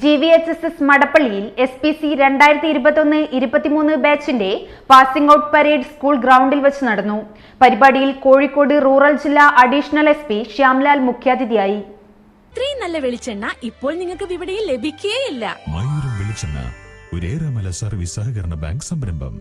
G V H S S മടപ്പള്ളിയിൽ S P C രണ്ടായിരത്തി ഇരുപത്തൊന്ന് ഇരുപത്തിമൂന്ന് ബാച്ചിന്റെ പാസിംഗ് ഔട്ട് പരേഡ് സ്കൂൾ ഗ്രൗണ്ടിൽ വെച്ച് നടന്നു. പരിപാടിയിൽ കോഴിക്കോട് റൂറൽ ജില്ലാ അഡീഷണൽ എസ് പി ശ്യാംലാൽ മുഖ്യാതിഥിയായി. ഇത്രയും നല്ല വെളിച്ചെണ്ണ ഇപ്പോൾ നിങ്ങൾക്ക് വിപണിയിൽ ലഭിക്കുകയില്ല മയൂരം വെളിച്ചെണ്ണ ഒരേറെമല സർവീസ് സഹകരണ ബാങ്ക് സംരംഭം.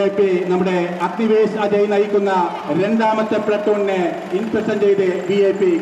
ഐ നമ്മുടെ അഗ്നിവേശ് അജയ് നയിക്കുന്ന രണ്ടാമത്തെ പ്ലട്ടൂണിനെ ഇൻസ്പെക്ഷൻ ചെയ്ത് V I P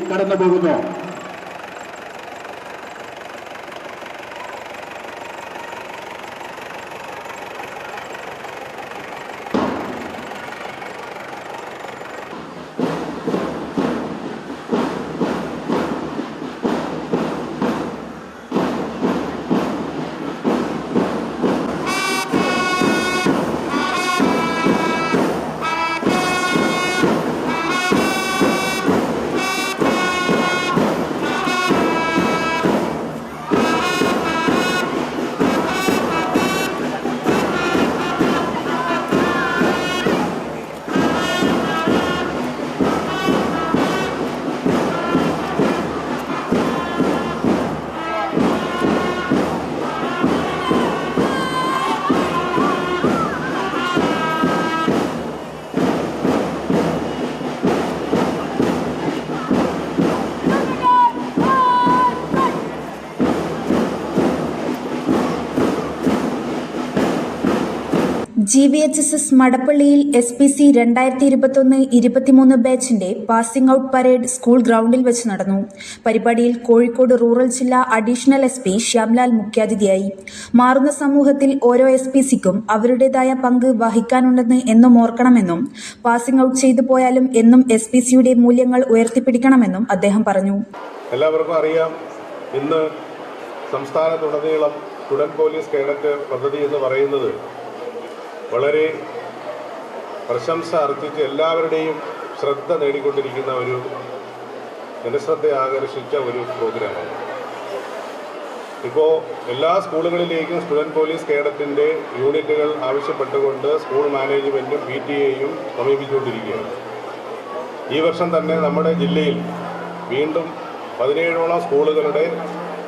G V H S S മടപ്പള്ളിയിൽ S P C രണ്ടായിരത്തി ഇരുപത്തൊന്ന് ഇരുപത്തിമൂന്ന് ബാച്ചിന്റെ പാസിംഗ് ഔട്ട് പരേഡ് സ്കൂൾ ഗ്രൗണ്ടിൽ വെച്ച് നടന്നു. പരിപാടിയിൽ കോഴിക്കോട് റൂറൽ ജില്ലാ അഡീഷണൽ എസ് പി ശ്യാംലാൽ മുഖ്യാതിഥിയായി. മാറുന്ന സമൂഹത്തിൽ ഓരോ എസ് പി സിക്കും അവരുടേതായ പങ്ക് വഹിക്കാനുണ്ടെന്ന് എന്നും ഓർക്കണമെന്നും പാസിംഗ് ഔട്ട് ചെയ്തു പോയാലും എന്നും എസ് പി സിയുടെ മൂല്യങ്ങൾ ഉയർത്തിപ്പിടിക്കണമെന്നും അദ്ദേഹം പറഞ്ഞു. എല്ലാവർക്കും അറിയാം ഇന്ന് സംസ്ഥാനത്തുടനീളം സ്റ്റുഡന്റ് പോലീസ് കേഡറ്റ് പദ്ധതി എന്ന് പറയുന്നത് വളരെ പ്രശംസ അർജിച്ച് എല്ലാവരുടെയും ശ്രദ്ധ നേടിക്കൊണ്ടിരിക്കുന്ന ഒരു ജനശ്രദ്ധ ആകർഷിച്ച ഒരു പ്രോഗ്രാമാണ്. ഇപ്പോൾ എല്ലാ സ്കൂളുകളിലേക്കും സ്റ്റുഡന്റ് പോലീസ് കേഡറ്റിന്റെ യൂണിറ്റുകൾ ആവശ്യപ്പെട്ടുകൊണ്ട് സ്കൂൾ മാനേജ്മെന്റും പി ടി എയും സമീപിച്ചുകൊണ്ടിരിക്കുകയാണ്. ഈ വർഷം തന്നെ നമ്മുടെ ജില്ലയിൽ വീണ്ടും പതിനേഴോളം സ്കൂളുകളുടെ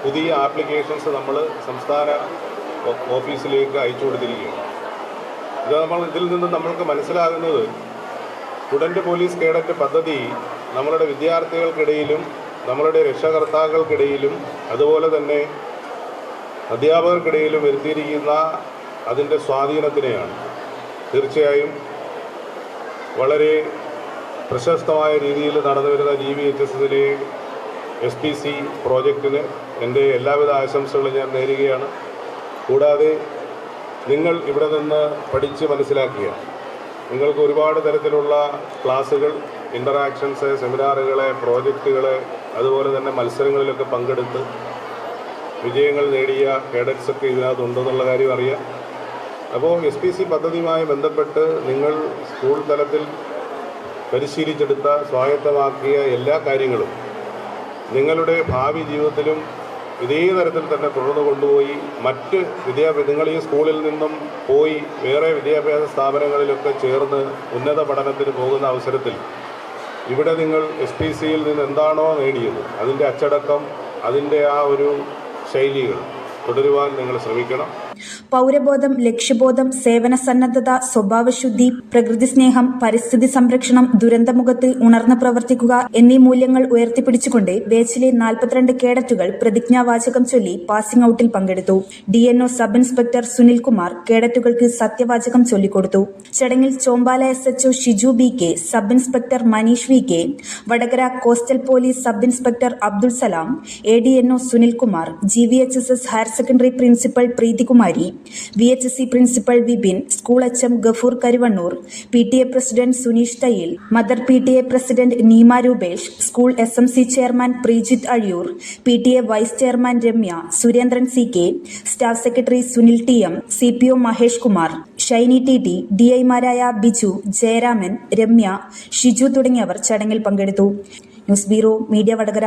പുതിയ ആപ്ലിക്കേഷൻസ് നമ്മൾ സംസ്ഥാന ഓഫീസിലേക്ക് അയച്ചു കൊടുത്തിരിക്കുകയാണ് ഇത് നമ്മൾ ഇതിൽ നിന്ന് നമ്മൾക്ക് മനസ്സിലാകുന്നത് സ്റ്റുഡന്റ് പോലീസ് കേഡറ്റ് പദ്ധതി നമ്മളുടെ വിദ്യാർത്ഥികൾക്കിടയിലും നമ്മളുടെ രക്ഷകർത്താക്കൾക്കിടയിലും അതുപോലെ തന്നെ അധ്യാപകർക്കിടയിലും വരുത്തിയിരിക്കുന്ന അതിന്റെ സ്വാധീനത്തിനെയാണ്. തീർച്ചയായും വളരെ പ്രശസ്തമായ രീതിയിൽ നടന്നു വരുന്ന ജി വി എച്ച് എസ് എസിലെ എസ് പി സി പ്രോജക്റ്റിന് എന്റെ എല്ലാവിധ ആശംസകളും ഞാൻ നേരുകയാണ്. കൂടാതെ നിങ്ങൾ ഇവിടെ നിന്ന് പഠിച്ച് മനസ്സിലാക്കുക നിങ്ങൾക്ക് ഒരുപാട് തരത്തിലുള്ള ക്ലാസ്സുകൾ ഇന്ററാക്ഷൻസ് സെമിനാറുകളെ പ്രോജക്റ്റുകളെ അതുപോലെ തന്നെ മത്സരങ്ങളിലൊക്കെ പങ്കെടുത്ത് വിജയങ്ങൾ നേടിയ കേഡറ്റ്സ് ഒക്കെ ഇതിനകത്തുണ്ടെന്നുള്ള കാര്യം അറിയാം. അപ്പോൾ എസ് പി സി പദ്ധതിയുമായി ബന്ധപ്പെട്ട് നിങ്ങൾ സ്കൂൾ തലത്തിൽ പരിശീലിച്ചെടുത്ത സ്വായത്തമാക്കിയ എല്ലാ കാര്യങ്ങളും നിങ്ങളുടെ ഭാവി ജീവിതത്തിലും ഇതേ തരത്തിൽ തന്നെ തുടർന്ന് കൊണ്ടുപോയി മറ്റ് വിദ്യാഭ്യാസ നിങ്ങൾ ഈ സ്കൂളിൽ നിന്നും പോയി വേറെ വിദ്യാഭ്യാസ സ്ഥാപനങ്ങളിലൊക്കെ ചേർന്ന് ഉന്നത പഠനത്തിന് പോകുന്ന അവസരത്തിൽ ഇവിടെ നിങ്ങൾ എസ് പി സിയിൽ നിന്ന് എന്താണോ നേടിയത് അതിന്റെ അച്ചടക്കം അതിന്റെ ആ ഒരു ശൈലികൾ തുടരുവാൻ നിങ്ങൾ ശ്രമിക്കണം. പൗരബോധം ലക്ഷ്യബോധം സേവന സന്നദ്ധത സ്വഭാവശുദ്ധി പ്രകൃതി സ്നേഹം പരിസ്ഥിതി സംരക്ഷണം ദുരന്തമുഖത്ത് ഉണർന്നു പ്രവർത്തിക്കുക എന്നീ മൂല്യങ്ങൾ ഉയർത്തിപ്പിടിച്ചുകൊണ്ട് ബേച്ചിലെ നാൽപ്പത്തിരണ്ട് കേഡറ്റുകൾ പ്രതിജ്ഞാവാചകം ചൊല്ലി പാസിംഗ് ഔട്ടിൽ പങ്കെടുത്തു. ഡി സബ് ഇൻസ്പെക്ടർ സുനിൽകുമാർ കേഡറ്റുകൾക്ക് സത്യവാചകം ചൊല്ലിക്കൊടുത്തു. ചടങ്ങിൽ Chombala S H O Shiju B K sub inspector Manish V K Vadakara coastal police sub inspector Abdul Salam A D N O Sunilkumar G V H S S higher secondary principal Preethikumari V H C principal Vipin school H M Gafoor Karuvannur P T A president Suneesh Thayyil mother P T A president Neema Rupesh school S M C chairman Prejith Azhiyur P T A vice chairman Ramya Surendran C K staff secretary Sunil T M C P O Mahesh Kumar Shiny T T D ഐമാരായ ബിജു ജയരാമൻ രമ്യ ഷിജു തുടങ്ങിയവർ ചടങ്ങിൽ പങ്കെടുത്തു. News bureau media Vadakara.